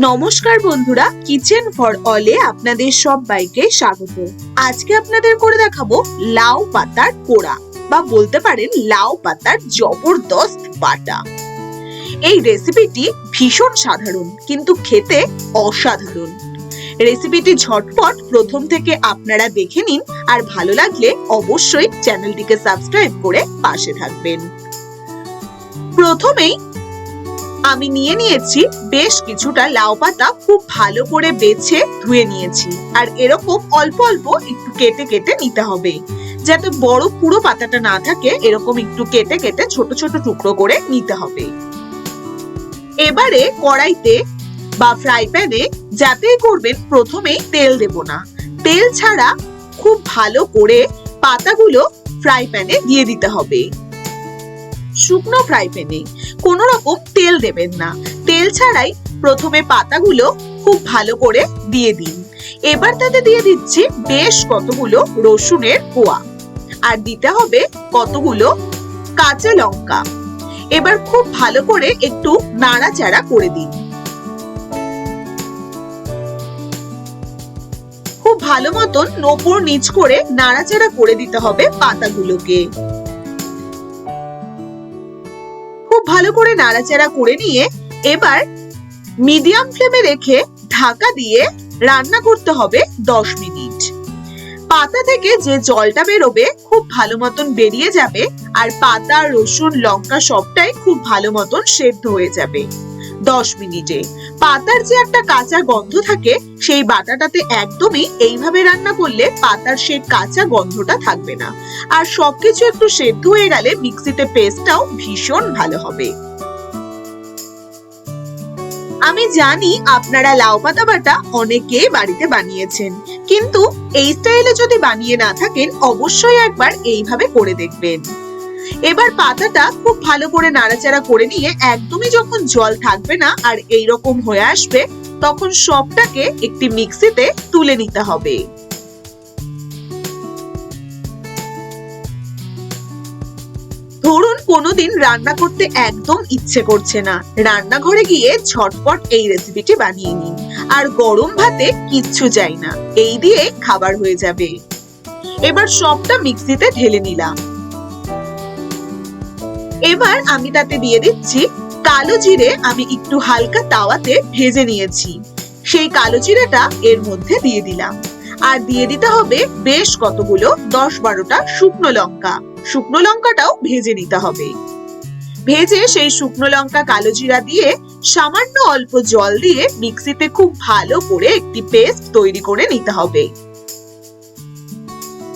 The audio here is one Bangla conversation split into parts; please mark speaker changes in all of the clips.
Speaker 1: নমস্কার বন্ধুরা কিচেন ফর অলে আপনাদের সবাইকে স্বাগত। আজকে আপনাদের করে দেখাবো লাউ পাতার কোড়া, বা বলতে পারেন লাউ পাতার জবরদস্ত বাটা। এই রেসিপিটি ভীষণ সাধারণ, কিন্তু খেতে অসাধারণ। রেসিপিটি ঝটপট প্রথম থেকে আপনারা দেখে নিন, আর ভালো লাগলে অবশ্যই চ্যানেলটিকে সাবস্ক্রাইব করে পাশে থাকবেন। প্রথমেই আমি নিয়ে নিয়েছি বেশ কিছুটা লাউ পাতা খুব ভালো করে বেছে ধুয়ে নিয়েছি। আর এরকম অল্প অল্প একটু কেটে কেটে নিতে হবে। যাতে বড় পুরো পাতাটা না থাকে, এরকম একটু কেটে কেটে ছোট ছোট টুকরো করে নিতে হবে। এবারে কড়াইতে বা ফ্রাই প্যানে যাতেই করবেন, প্রথমেই তেল দেব না। তেল ছাড়া খুব ভালো করে পাতাগুলো ফ্রাই প্যানে দিয়ে দিতে হবে। শুকনো ফ্রাই প্যানে কোনো রকম তেল দেবেন না। তেল ছাড়াই প্রথমে পাতাগুলো খুব ভালো করে দিয়ে দিন। এবার তাতে দিয়ে দিচ্ছি বেশ কতগুলো রসুনের কোয়া। আর দিতে হবে কতগুলো কাঁচা লঙ্কা। এবার খুব ভালো করে একটু নাড়াচাড়া করে দিন। খুব ভালো মতন নোপর নিচ করে নাড়াচাড়া করে দিতে হবে পাতাগুলোকে। করে নাড়াচাড়া করে নিয়ে এবার মিডিয়াম ফ্লেমে রেখে ঢাকা দিয়ে রান্না করতে হবে দশ মিনিট। পাতা থেকে যে জলটা বেরোবে খুব ভালো মতন বেরিয়ে যাবে আর পাতা, রসুন, লঙ্কা সবটাই খুব ভালো মতন সেদ্ধ হয়ে যাবে। দশ মিনিটে। পাতার যে একটা কাঁচা গন্ধ থাকে, সেই বাটাটাতে একদমই এইভাবে রান্না করলে পাতার সেই কাঁচা গন্ধটা থাকবে না। আর সবকিছু একটু সেদ্ধ হয়ে গেলে মিক্সিতে পেস্টটাও ভীষণ ভালো হবে। আমি জানি আপনারা লাউ পাতা বাটা অনেকেই বাড়িতে বানিয়েছেন, কিন্তু এই স্টাইলে যদি বানিয়ে না থাকেন, অবশ্যই একবার এইভাবে করে দেখবেন। এবার পাতাটা খুব ভালো করে নাড়াচাড়া করে নিয়ে একদমই যখন জল থাকবে না আর এই রকম হয়ে আসবে, তখন সবটাকে একটি মিক্সিতে তুলে নিতে হবে। ধরুন কোনোদিন রান্না করতে একদম ইচ্ছে করছে না। রান্নাঘরে গিয়ে ঝটপট এই রেসিপিটি বানিয়ে নিন। আর গরম ভাতে কিচ্ছু চাই না। এই দিয়ে খাবার হয়ে যাবে। এবার সবটা মিক্সিতে ঢেলে নিলাম। এবার আমি তাতে দিয়ে দিচ্ছি কালো জিরে আমি একটু হালকা তাওয়াতে ভেজে নিয়েছি। সেই কালো জিরেটা এর মধ্যে দিয়ে দিলাম। আর দিয়ে দিতে হবে বেশ কতগুলো দশ বারোটা শুকনো লঙ্কা। শুকনো লঙ্কাটাও ভেজে নিতে হবে। ভেজে সেই শুকনো লঙ্কা কালো জিরা দিয়ে সামান্য অল্প জল দিয়ে মিক্সিতে খুব ভালো করে একটি পেস্ট তৈরি করে নিতে হবে।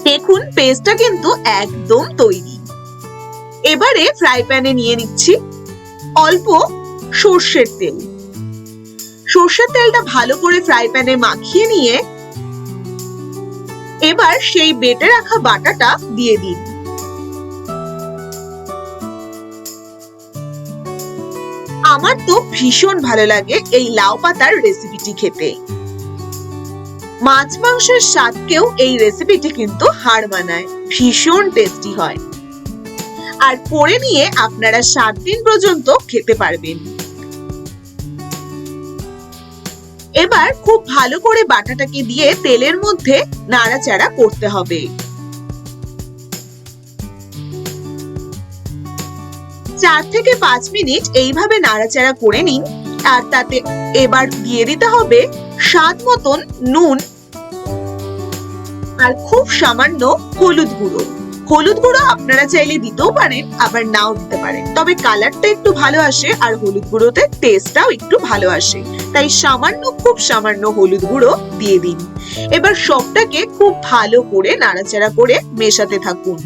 Speaker 1: দেখুন, পেস্টটা কিন্তু একদম তৈরি। এবারে ফ্রাই প্যানে নিয়ে নিচ্ছি অল্প সর্ষের তেল। সর্ষের তেলটা ভালো করে ফ্রাই প্যানে মাখিয়ে নিয়ে এবার সেই বেটে রাখা বাটাটা দিয়ে দিন আমার তো ভীষণ ভালো লাগে এই লাউ পাতার রেসিপিটি খেতে। মাছ মাংসের স্বাদকেও এই রেসিপিটি কিন্তু হাড় মানায়, ভীষণ টেস্টি হয়। আর পরে নিয়ে আপনারা সাত দিন পর্যন্ত খেতে পারবেন। এবার খুব ভালো করে বাটাটাকে দিয়ে তেলের মধ্যে নাড়াচাড়া করতে হবে। চার থেকে পাঁচ মিনিট এইভাবে নাড়াচাড়া করে নিন আর তাতে এবার দিয়ে দিতে হবে স্বাদ মতন নুন আর খুব সামান্য হলুদ গুঁড়ো। হলুদ গুঁড়ো আপনারা চাইলে দিতেও পারেন, আবার নাও দিতে পারেন। তবে কালারটা একটু ভালো আসে আর হলুদ গুঁড়োতে টেস্টটাও একটু ভালো আসে। তাই সামান্য, খুব সামান্য হলুদ গুঁড়ো দিয়ে দিন। এবার সবটাকে খুব ভালো করে নাড়াচাড়া করে মেশাতে থাকুন।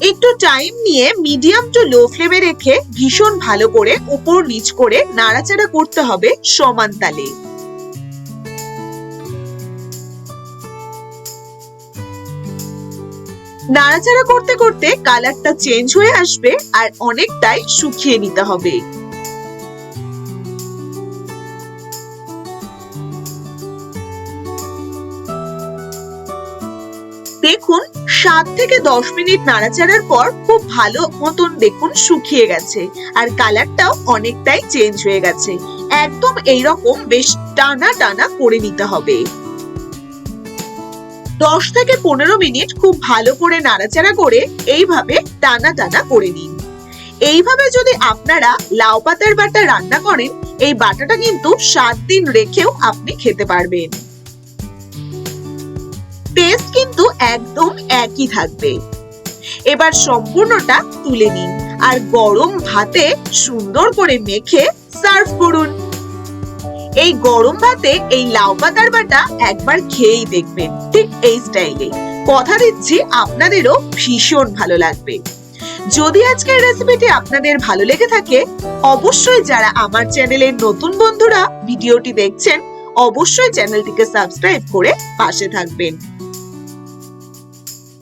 Speaker 1: একটু টাইম নিয়ে মিডিয়াম টু লো ফ্লেমে রেখে ভীষণ ভালো করে উপর নিচ করে নাড়াচাড়া করতে হবে সমান তালে। নাড়াচাড়া করতে করতে কালারটা চেঞ্জ হয়ে আসবে আর অনেকটাই শুকিয়ে নিতে হবে। দেখুন, সাত থেকে দশ মিনিট নাড়াচাড়ার পর খুব ভালো মতন দেখুন শুকিয়ে গেছে আর কালারটাও অনেকটাই চেঞ্জ হয়ে গেছে। একদম এইরকম বেশ টানা টানা করে নিতে হবে। দশ থেকে পনেরো মিনিট খুব ভালো করে নাড়াচাড়া করে এইভাবে টানা টানা করে নিন। এইভাবে যদি আপনারা লাউ পাতার বাটা রান্না করেন, এই বাটাটা কিন্তু সাত দিন রেখেও আপনি খেতে পারবেন। টেস্ট কিন্তু একদম একই থাকবে। এবার সম্পূর্ণটা তুলে নিন আর গরম ভাতে সুন্দর করে মেখে সার্ভ করুন। এই গরম ভাতে এই লাউ পাতার বাটা একবার খেয়েই দেখবেন, ঠিক এই স্টাইলে। কথা দিচ্ছি আপনাদেরও ভীষণ ভালো লাগবে। যদি আজকের রেসিপিটি আপনাদের ভালো লেগে থাকে, অবশ্যই যারা আমার চ্যানেলের নতুন বন্ধুরা ভিডিওটি দেখছেন, অবশ্যই চ্যানেলটিকে সাবস্ক্রাইব করে পাশে থাকবেন।